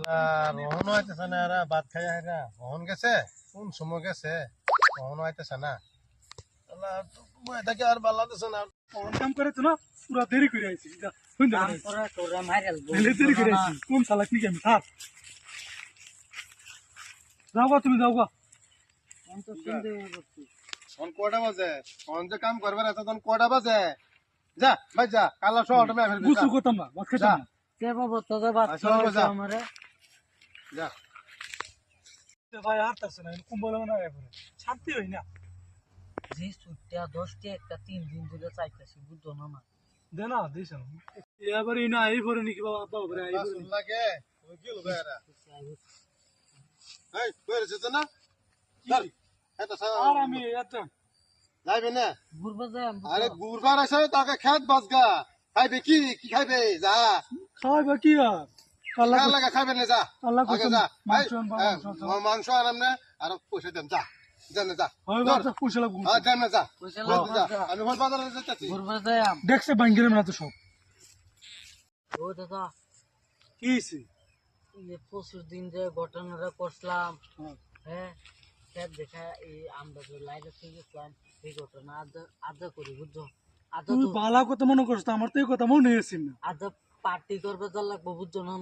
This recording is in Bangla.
রহনও আইতেছে না এরা ভাত খাই এরা রহন গেছে? কোন সময় গেছে? রহনও আইতেছে না। থাকি আর ভালো লাগতেছে না? কাম করে তো না পুরা দেরি করে আইছি যা, শুন যা, নাহলে দেরি করে আইছি কোন সালাক নিকে আমি থাক। যাও গা তুমি যাও গা। কটা বাজে? ফোন যে কাম করবে না তখন কটা বাজে? যা ভাই যা কালা শহর তুমি করতাম না ভাত খেতাম না। বাবা, যা। যা। ভাই আর তাছে না কুম্বল না এবারে শান্তি হই না। দে না দিছ এবারে না এই পরে নাকি বাবা বাবা পরে এই পরে লাগে ওই কি লবে এরা এই কই রেছে তো না চল এটা আর আমি এত যাইবে না? আরে গুরবার আছে তাকে খেত বাজগা খাইবে কি? কি খাইবে? যা। খাইবা কি আর? লাগা খাইবে না যা। আগে মাংস এই, আনবা, হ্যাঁ, মাংস আনবা। মাংস আনাম না আর পয়সা দেন যা। দেন না যা। হয় হ্যাঁ দেখছে বাঙ্গিরে না তো সব কি হইছে? পরশুর দিন যে ঘটনাটা করছিলাম। হ্যাঁ। হ্যাঁ? স্যার দেখা এই আমরা যে গেছিলাম এই ঘটনা আদা আদা করি বুঝছ? আদা তুই তো বালা কথা মনে করছ তো আমার তো এই কথা মনে হয়েছিল না। আদা পার্টি করবে তো লাগবো বুঝছ না